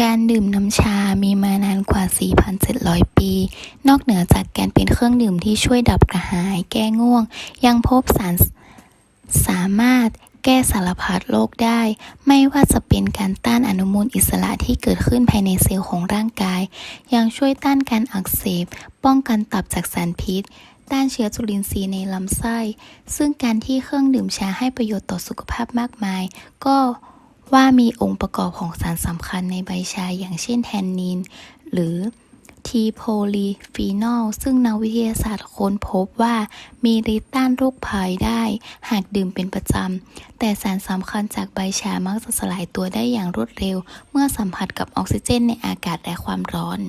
การดื่มน้ำชา มีมานานกว่า 4,700 ปี นอกเหนือจากการเป็นเครื่องดื่มที่ช่วยดับกระหาย แก้ง่วง ยังพบสารสามารถแก้สารพัดโรคได้ ไม่ว่าจะเป็นการต้านอนุมูลอิสระที่เกิดขึ้นภายในเซลล์ของร่างกาย ยังช่วยต้านการอักเสบ ป้องกันตับจากสารพิษ ต้านเชื้อจุลินทรีย์ในลำไส้ ซึ่งการที่เครื่องดื่มชาให้ประโยชน์ต่อสุขภาพมากมาย ก็ ว่ามีองค์ประกอบของสารสำคัญในใบชาอย่างเช่นแทนนิน หรือทีโพลีฟีนอล ซึ่งนักวิทยาศาสตร์ค้นพบว่ามีฤทธิ์ต้านโรคภัยได้ หากดื่มเป็นประจำ แต่สารสำคัญจากใบชามักจะสลายตัวได้อย่างรวดเร็ว เมื่อสัมผัสกับออกซิเจนในอากาศและความร้อน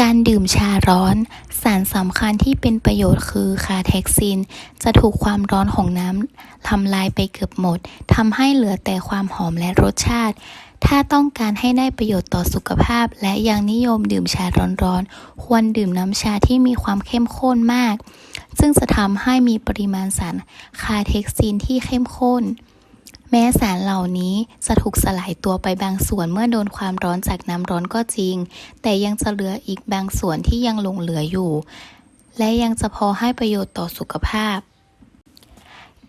การดื่มชาร้อน สารสำคัญที่เป็นประโยชน์คือคาเท็กซิน จะถูกความร้อนของน้ำทำลายไปเกือบหมดทำให้เหลือแต่ความหอมและรสชาติ ถ้าต้องการให้ได้ประโยชน์ต่อสุขภาพ และยังนิยมดื่มชาร้อนๆ ควรดื่มน้ำชาที่มีความเข้มข้นมาก ซึ่งจะทำให้มีปริมาณสารคาเท็กซินที่เข้มข้น แม้สารเหล่านี้จะถูกสลายตัวไปบางส่วนเมื่อโดนความร้อนจากน้ำร้อนก็จริง แต่ยังจะเหลืออีกบางส่วนที่ยังหลงเหลืออยู่ และยังจะพอให้ประโยชน์ต่อสุขภาพ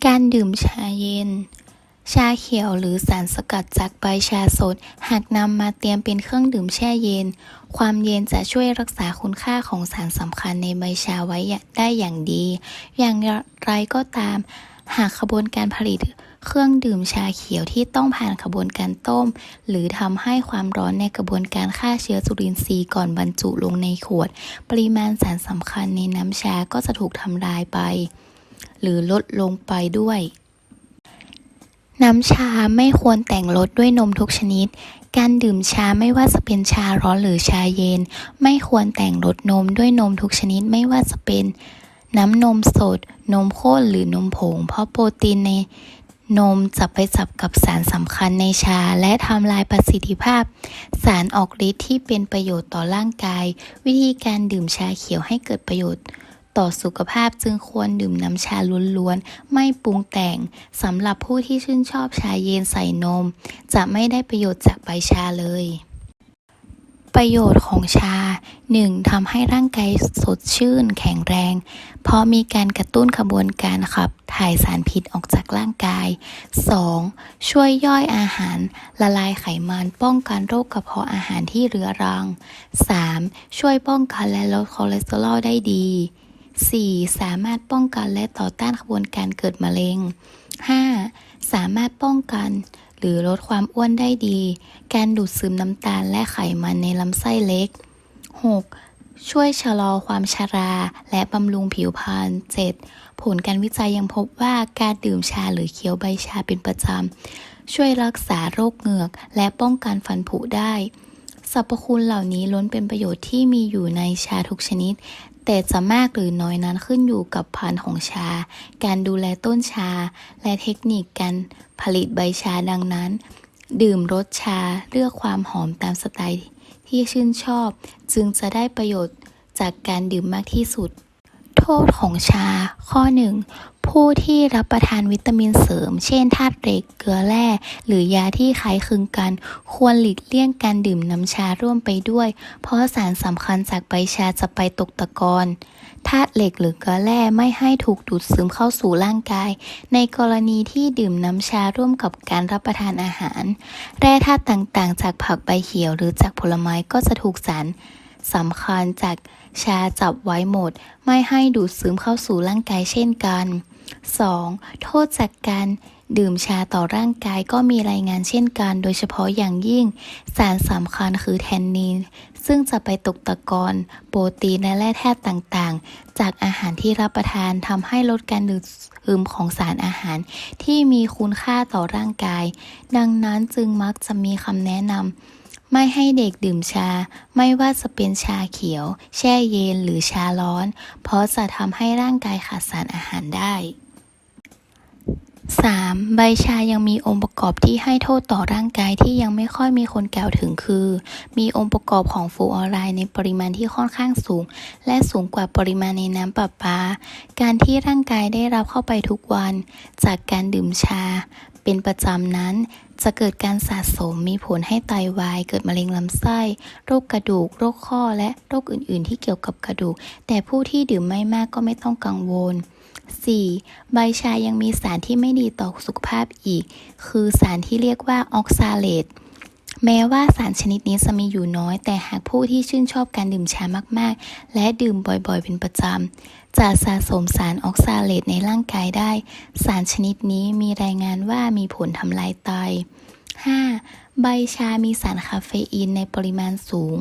การดื่มชาเย็น ชาเขียวหรือสารสกัดจากใบชาสด หากนำมาเตรียมเป็นเครื่องดื่มแช่เย็น ความเย็นจะช่วยรักษาคุณค่าของสารสำคัญในใบชาไว้ได้อย่างดี อย่างไรก็ตาม หากขบวนการผลิต เครื่องดื่มชาเขียวที่ต้องผ่านขบวนการต้ม หรือทำให้ความร้อนในกระบวนการฆ่าเชื้อจุลินทรีย์ก่อนบรรจุลงในขวด ปริมาณสารสำคัญในน้ำชาก็จะถูกทำลายไป หรือลดลงไปด้วย น้ำชาไม่ควรแต่งรสด้วยนมทุกชนิดการดื่มชาไม่ว่าจะเป็นชาร้อนหรือชาเย็น ไม่ควรแต่งรสนมด้วยนมทุกชนิดไม่ว่าจะเป็นน้ำนมสด นมข้นหรือนมผง เพราะโปรตีนใน นมจะไปจับกับสารสำคัญในชา และทำลายประสิทธิภาพ สารออกฤทธิ์ที่เป็นประโยชน์ต่อร่างกาย วิธีการดื่มชาเขียวให้เกิดประโยชน์ ต่อสุขภาพจึงควรดื่มน้ำชาล้วนๆ ไม่ปรุงแต่งสำหรับผู้ที่ชื่นชอบชาเย็นใส่นม จะไม่ได้ประโยชน์จากใบชาเลย ประโยชน์ของชา 1. ทำให้ร่างกายสดชื่นแข็งแรง เพราะมีการกระตุ้นขบวนการขับถ่ายสารพิษออกจากร่างกาย 2. ช่วยย่อยอาหารละลายไขมันป้องกันโรคกระเพาะอาหารที่เรื้อรัง 3. ช่วยป้องกันและลดคอเลสเตอรอลได้ดี 4. สามารถป้องกันและต่อต้านขบวนการเกิดมะเร็ง 5. สามารถป้องกัน หรือลดความอ้วนได้ดี การดูดซึมน้ำตาลและไขมันในลำไส้เล็ก 6. ช่วยชะลอความชาราและบำรุงผิวพรรณ 7. ผลการวิจัยยังพบว่าการดื่มชาหรือเคี้ยวใบชาเป็นประจำ ช่วยรักษาโรคเหงือก และป้องกันฟันผุได้สรรพคุณเหล่านี้ล้วนเป็นประโยชน์ที่มีอยู่ในชาทุกชนิด แต่จะมากหรือน้อยนั้นขึ้นอยู่กับพันธุ์ของชา การดูแลต้นชา และเทคนิคการผลิตใบชาดังนั้น ดื่มรสชาเลือกความหอมตามสไตล์ที่ชื่นชอบ จึงจะได้ประโยชน์จากการดื่มมากที่สุด โทษของชา ข้อ 1. ผู้ที่รับประทานวิตามินเสริม เช่นธาตุเหล็กเกลือแร่หรือยาที่คล้ายคลึงกัน ควรหลีกเลี่ยงการดื่มน้ำชาร่วมไปด้วย เพราะสารสำคัญจากใบชาจะไปตกตะกอนธาตุเหล็กหรือเกลือแร่ไม่ให้ถูกดูดซึมเข้าสู่ร่างกาย ในกรณีที่ดื่มน้ำชาร่วมกับการรับประทานอาหาร แร่ธาตุต่างๆ จากผักใบเขียวหรือจากผลไม้ก็จะถูกสารสำคัญจากชาจับไว้หมด ไม่ให้ดูดซึมเข้าสู่ร่างกายเช่นกัน 2. โทษจากการดื่มชาต่อร่างกายก็มีรายงานเช่นกัน โดยเฉพาะอย่างยิ่ง สารสำคัญคือแทนนิน ซึ่งจะไปตกตะกอนโปรตีนและแร่ธาตุต่างๆ จากอาหารที่รับประทานทำให้ลดการดูดซึมของสารอาหาร ที่มีคุณค่าต่อร่างกาย ดังนั้นจึงมักจะมีคำแนะนำ ไม่ให้เด็กดื่มชา ไม่ว่าจะเป็นชาเขียว แช่เย็นหรือชาร้อน เพราะจะทำให้ร่างกายขาดสารอาหารได้ 3. ใบชายังมีองค์ประกอบที่ให้โทษต่อร่างกายที่ยังไม่ค่อยมีคนกล่าวถึงคือ มีองค์ประกอบของฟลูออไรด์ในปริมาณที่ค่อนข้างสูง และสูงกว่าปริมาณในน้ำประปา การที่ร่างกายได้รับเข้าไปทุกวัน จากการดื่มชา เป็นประจำนั้น จะเกิดการสะสมมีผลให้ไตวาย เกิดมะเร็งลำไส้ โรคกระดูก โรคข้อและโรคอื่น ๆ ที่เกี่ยวกับกระดูก แต่ผู้ที่ดื่มไม่มากก็ไม่ต้องกังวล 4. ใบชายังมีสารที่ไม่ดีต่อสุขภาพอีก คือสารที่เรียกว่าออกซาเลต แม้ว่าสารชนิดนี้จะมีอยู่น้อย แต่หากผู้ที่ชื่นชอบการดื่มชามากๆ และดื่มบ่อยๆ เป็นประจำ จะสะสมสารออกซาเลตในร่างกายได้ สารชนิดนี้มีรายงานว่ามีผลทำลายไต 5. ใบชามีสารคาเฟอีนในปริมาณสูง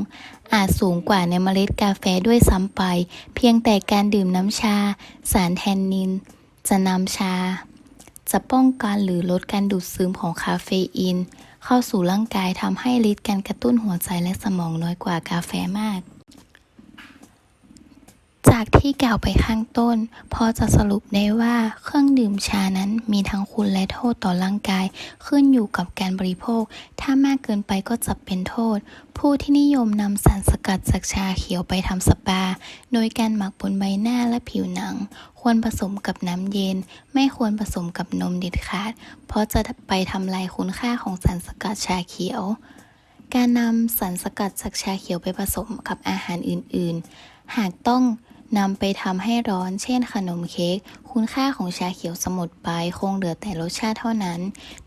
อาจสูงกว่าในเมล็ดกาแฟด้วยซ้ำไป เพียงแต่การดื่มน้ำชา สารแทนนิน จะนำชา จะป้องกันหรือลดการดูดซึมของคาเฟอีน เข้าสู่ร่างกายทำให้ฤทธิ์การกระตุ้นหัวใจและสมองน้อยกว่ากาแฟมาก จากที่กล่าวไปข้างต้น พอจะสรุปได้ว่าเครื่องดื่มชานั้นมีทั้งคุณและโทษต่อร่างกาย ขึ้นอยู่กับการบริโภค ถ้ามากเกินไปก็จะเป็นโทษ ผู้ที่นิยมนำสารสกัดจากชาเขียวไปทำสปา โดยการหมักบนใบหน้าและผิวหนัง ควรผสมกับน้ำเย็น ไม่ควรผสมกับนมเด็ดขาด เพราะจะไปทำลายคุณค่าของสารสกัดชาเขียว การนำสารสกัดจากชาเขียวไปผสมกับอาหารอื่น ๆ หากต้อง นำไปทำให้ร้อน เช่นขนมเค้ก คุณค่าของชาเขียวสมุดไปคงเหลือแต่รสชาติเท่านั้น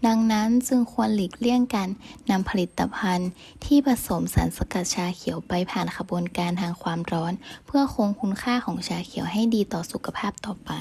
ดังนั้นจึงควรหลีกเลี่ยงการนำผลิตภัณฑ์ ที่ผสมสารสกัดชาเขียวไปผ่านขบวนการทางความร้อน เพื่อคงคุณค่าของชาเขียวให้ดีต่อสุขภาพต่อไป